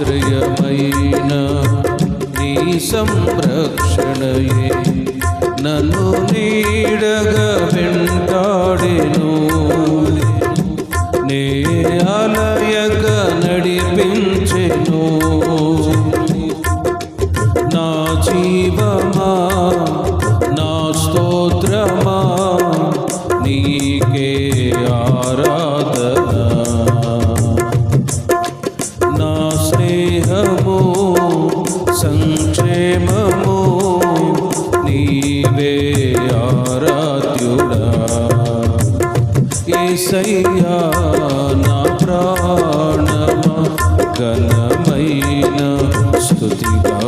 ఆశ్రయమైన నీ సంరక్షణయే. నన్ను నీడగా వెంటాడెను. ఏసయ్యా నా ప్రాణమా ఘనమైన స్థుతిగా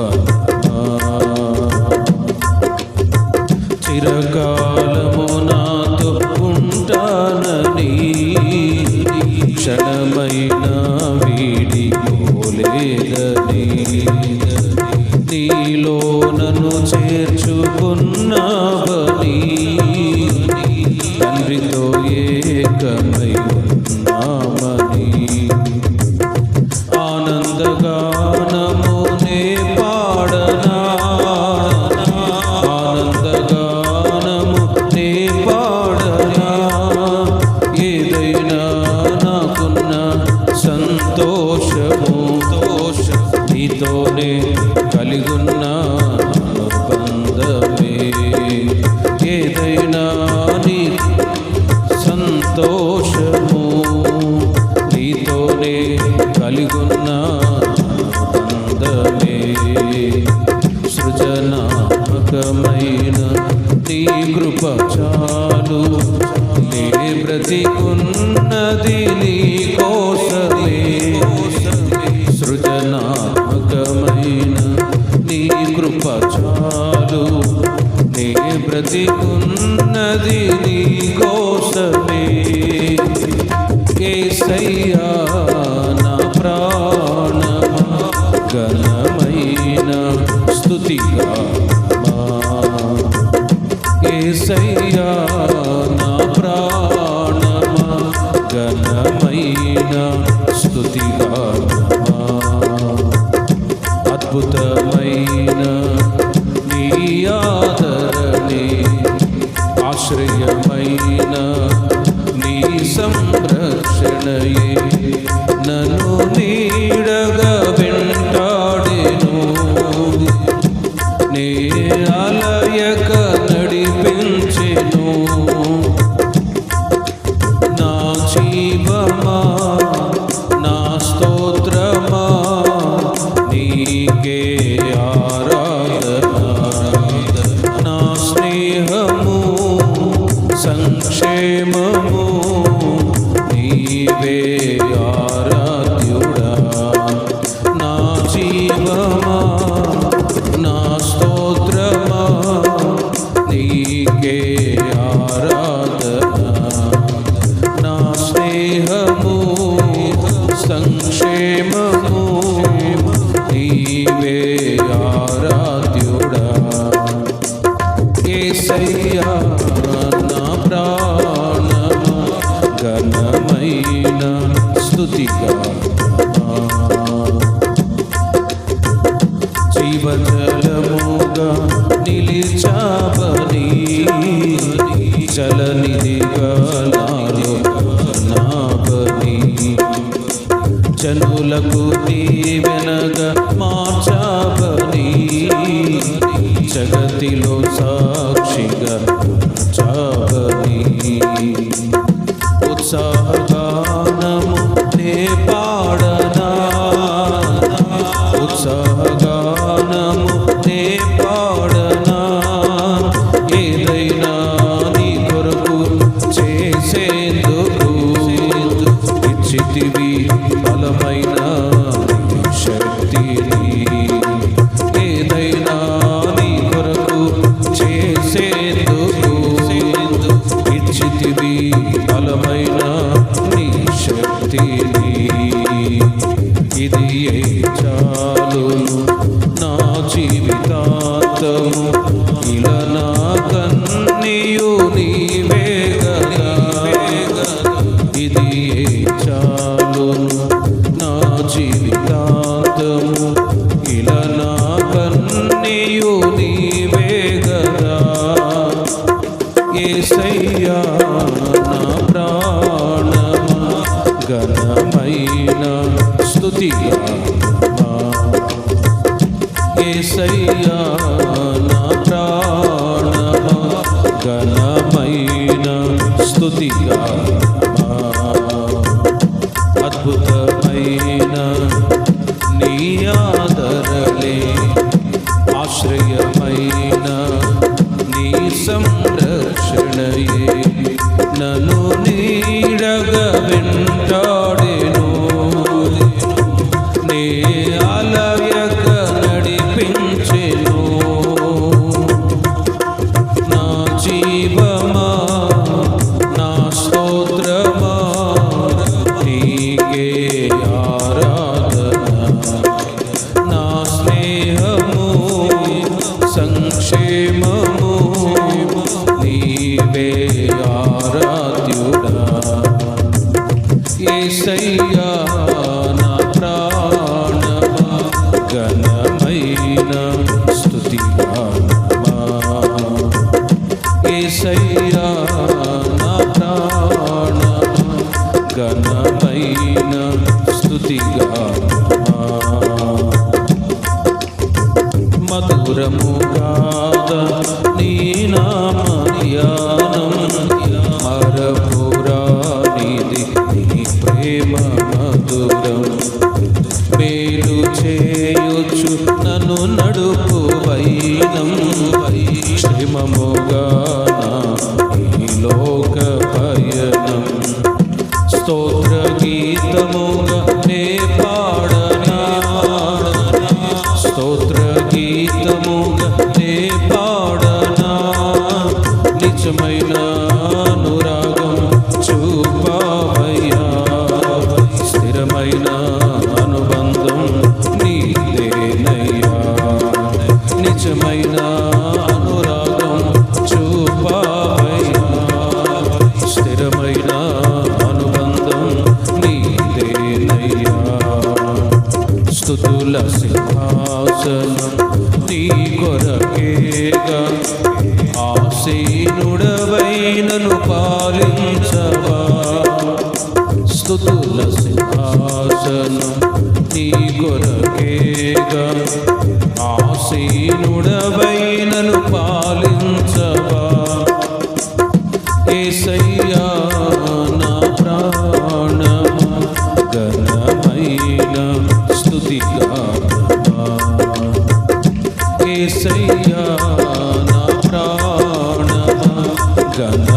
చిరకాలము నాతో ఉంటానని క్షణమైన వీడి పోలేదని. నీలో నన్ను చేర్చుకున్నావని కృప చాలు నే బ్రతికున్నది నీ కోసమే. సృజనాత్మకమైన నీ కృప చాలు నే బ్రతికున్నది నీ కోసమే. ఏసయ్యా నా ప్రాణమా ఘనమైన స్థుతిగా ఆశ్రయమైన నీ సంరక్షణయే. నన్ను నీడగా వెంటాడేను. నే ఆలయక నడిపించెను. నా జీవమా నా స్తోత్రమా నీకే జీవజలముగా నిలిచావని జలనిధిగా నాలో నావని జనులకు దీవెనగా మార్చావని జగతిలో సాక్షిగా చావని. ఉత్సాహగానము నే నా జీవితాంతము ఇలా నా కన్నీయు నీవే ఏసయ్యా నా ప్రాణమా ఘనమైన ఏసయ్యా నా ప్రాణమా ఘనమైన అద్భుతమైన నీ ఆదరలే ఆశ్రయమైన నీ సంరక్షణయే. నన్ను నీడగ వెంటాడెను. నే అలయక ఏసయ్యా నా ప్రాణమా ఘనమైన స్తుతిగానమా ఏసయ్యా నా ప్రాణమా ఘనమైన స్తుతిగానమా మధురము కాద నీ స్తోత్ర గీతముగా నే పాడనా? స్తోత్ర గీతముగా నే పాడనా? నిజమైన అనురాగం చూపావయ్యా. స్థిరమైన అనుబంధం నీదేనయ్యా. నిజమైన స్థుతుల సింహాసనం నీ కొరకేగా ఆసీనుడవైనను పాలించవా? స్థుతుల సింహాసనం నీ కొరకేగా ఆసీనుడవైనను పాలించ ఘనమైన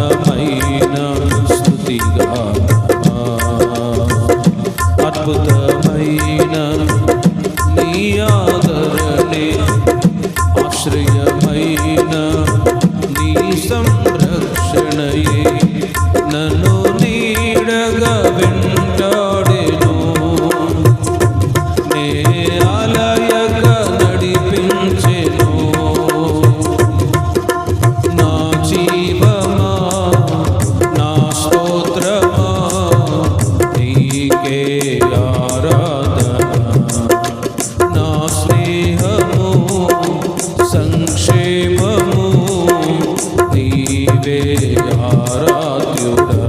ఆరాధ్యుడా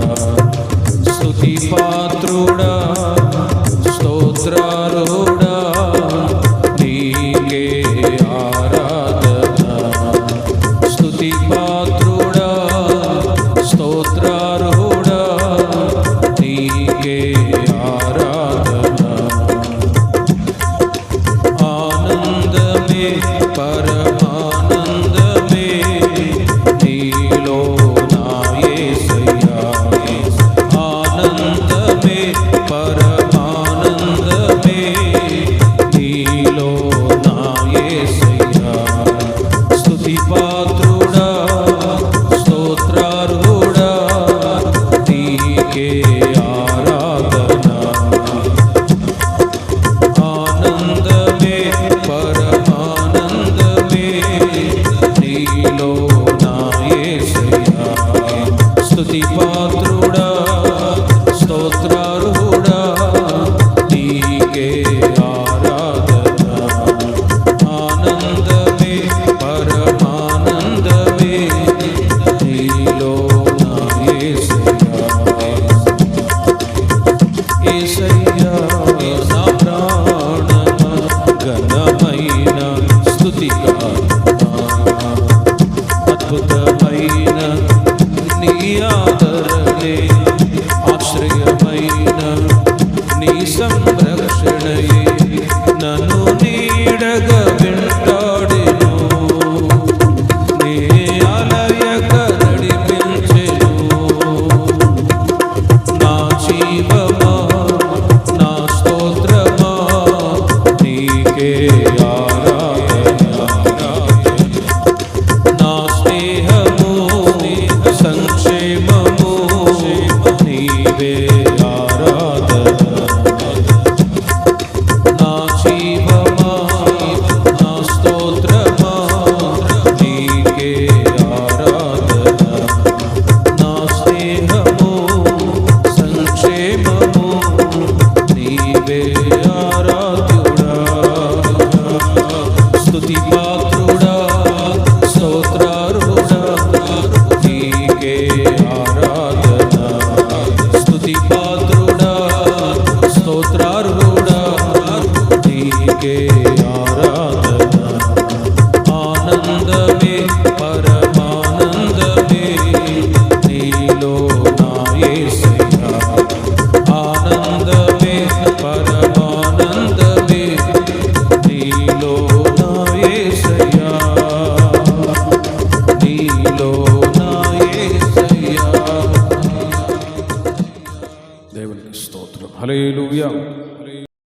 స్తుతి పాత్రుడా స్తోత్రారుడా నీకే ఆరాధన. స్తుతి పాత్రుడా స్తోత్రారుడా నీకే ఆరాధన. ఆనందమే పరమానందమే నీకే yaşam